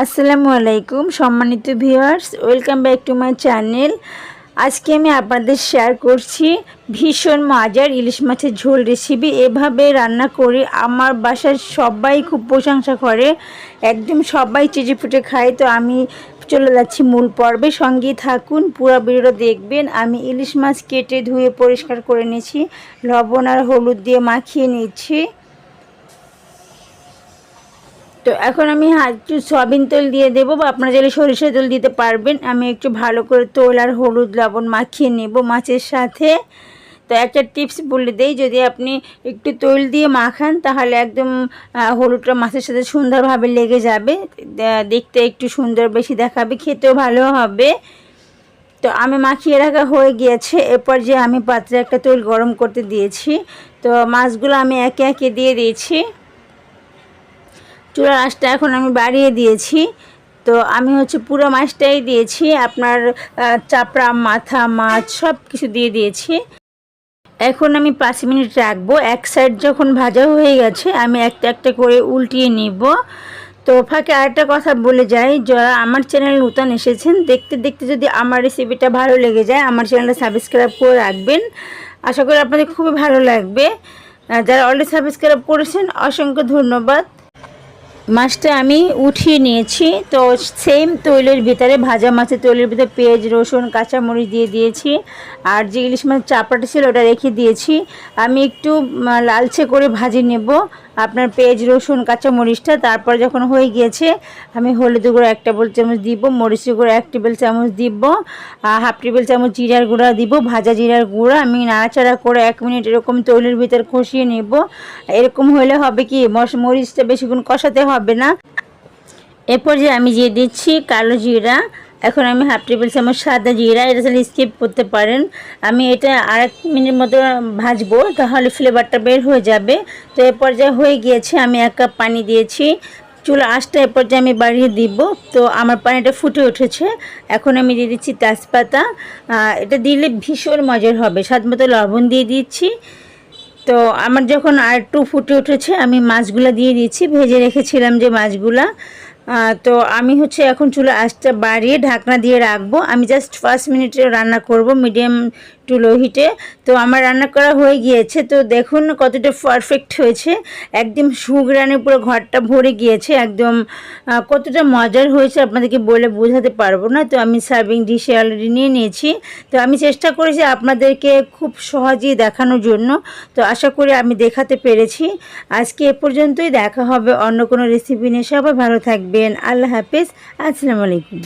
আসসালামু আলাইকুম, সম্মানিত viewers, welcome back to my channel. আজকে আমি আপনাদের শেয়ার করছি ভীষণ মজার ইলিশ মাছের ঝোল রেসিপি এভাবে রান্না করি আমার বাসার সবাই খুব প্রশংসা করে। একদম সবাই চেটে ফুটে খায়। তো আমি চলে যাচ্ছি মূল পর্বে। সঙ্গে থাকুন, পুরো ভিডিওটা দেখবেন। আমি ইলিশ মাছ কেটে ধুয়ে পরিষ্কার করে নিয়েছি। লবণ আর হলুদ দিয়ে মাখিয়ে নিচ্ছি। তো এখন আমি একটু সয়াবিন তেল দিয়ে দেবো বা আপনারা চাইলে সরিষার তেল দিতে পারবেন। আমি একটু ভালো করে তেল আর হলুদ, লবণ মাখিয়ে নেব মাছের সাথে। তো একটা টিপস বলে দেই, যদি আপনি একটু তৈল দিয়ে মাখান তাহলে একদম হলুদটা মাছের সাথে সুন্দরভাবে লেগে যাবে। দেখতে একটু সুন্দর বেশি দেখাবে, খেতেও ভালো হবে। তো আমি মাখিয়ে রাখা হয়ে গিয়েছে, এরপর যে আমি পাত্রে একটা তৈল গরম করতে দিয়েছি। তো মাছগুলো আমি একে একে দিয়ে দিয়েছি। চুলার আঁচটা এখন আমি বাড়িয়ে দিয়েছি। তো আমি হচ্ছে পুরো মাছটাই দিয়েছি, আপনার চাপড়া, মাথা, মাছ সব কিছু দিয়ে দিয়েছি। এখন আমি পাঁচ মিনিট রাখব। এক সাইড যখন ভাজা হয়ে গেছে, আমি একটা একটা করে উল্টিয়ে নিব। তো ফাঁকে আরেকটা কথা বলে যাই, যারা আমার চ্যানেল নতুন এসেছেন, দেখতে দেখতে যদি আমার রেসিপিটা ভালো লেগে যায়, আমার চ্যানেলটা সাবস্ক্রাইব করে রাখবেন। আশা করি আপনাদের খুবই ভালো লাগবে। যারা অলরেডি সাবস্ক্রাইব করেছেন, অসংখ্য ধন্যবাদ। মাছটা আমি উঠিয়ে নিয়েছি। তো সেম তৈলের ভিতরে, ভাজা মাছের তৈলের ভিতরে পেঁয়াজ, রসুন, কাঁচামরিচ দিয়ে দিয়েছি। আর যে ইলিশ মাছ চাপাটা ছিল ওটা রেখে দিয়েছি। আমি একটু লালচে করে ভাজি নেব। আপনার পেঁয়াজ, রসুন, কাঁচামরিচটা, তারপর যখন হয়ে গিয়েছে, আমি হলুদ গুঁড়ো এক টেবিল চামচ দিব মরিচ গুঁড়ো এক টেবিল চামচ দিব, আর হাফ টেবিল চামচ জিরার গুঁড়া দিব, ভাজা জিরার গুঁড়া। আমি নাড়াচাড়া করে এক মিনিট এরকম তৈলের ভিতর কষিয়ে নেব। এরকম হলে হবে কি মরিচটা বেশিক্ষণ কষাতে হবে না। এরপর যে আমি দিয়ে দিচ্ছি কালো জিরা এখন আমি হাফ টেবিল চামচ সাদা জিরা, এটা তাহলে স্কিপ করতে পারেন। আমি এটা আর এক মিনিট মতো ভাজবো, তাহলে ফ্লেভারটা বের হয়ে যাবে। তো এ পর্যায়ে হয়ে গিয়েছে, আমি এক কাপ পানি দিয়েছি। চুলা আঁচটা এ পর্যায়ে আমি বাড়িয়ে দিব। তো আমার পানিটা ফুটে উঠেছে। এখন আমি দিয়ে দিচ্ছি তেজপাতা। এটা দিলে ভীষণ মজার হবে। স্বাদ মতো লবণ দিয়ে দিচ্ছি। তো আমার যখন আর একটু ফুটে উঠেছে, আমি মাছগুলো দিয়ে দিয়েছি। ভেজে রেখেছিলাম যে মাছগুলা। তো আমি হচ্ছে এখন চুলা আঁচটা বাড়িয়ে ঢাকনা দিয়ে রাখব। আমি জাস্ট ফার্স্ট মিনিটে রান্না করব মিডিয়াম টু লো হিটে তো আমার রান্না করা হয়ে গিয়েছে। তো দেখুন কতটা পারফেক্ট হয়েছে। একদম সুগ্রানে পুরো ঘরটা ভরে গিয়েছে। একদম কতটা মজার হয়েছে আপনাদেরকে বলে বোঝাতে পারব না। তো আমি সার্ভিং ডিশে অলরেডি নিয়ে নিয়েছি। তো আমি চেষ্টা করেছি আপনাদেরকে খুব সহজেই দেখানোর জন্য। তো আশা করি আমি দেখাতে পেরেছি। আজকে এ পর্যন্তই। দেখা হবে অন্য কোনো রেসিপি নিয়ে। সবাই ভালো থাকবেন। আল্লাহ হাফিজ। আসসালামু আলাইকুম।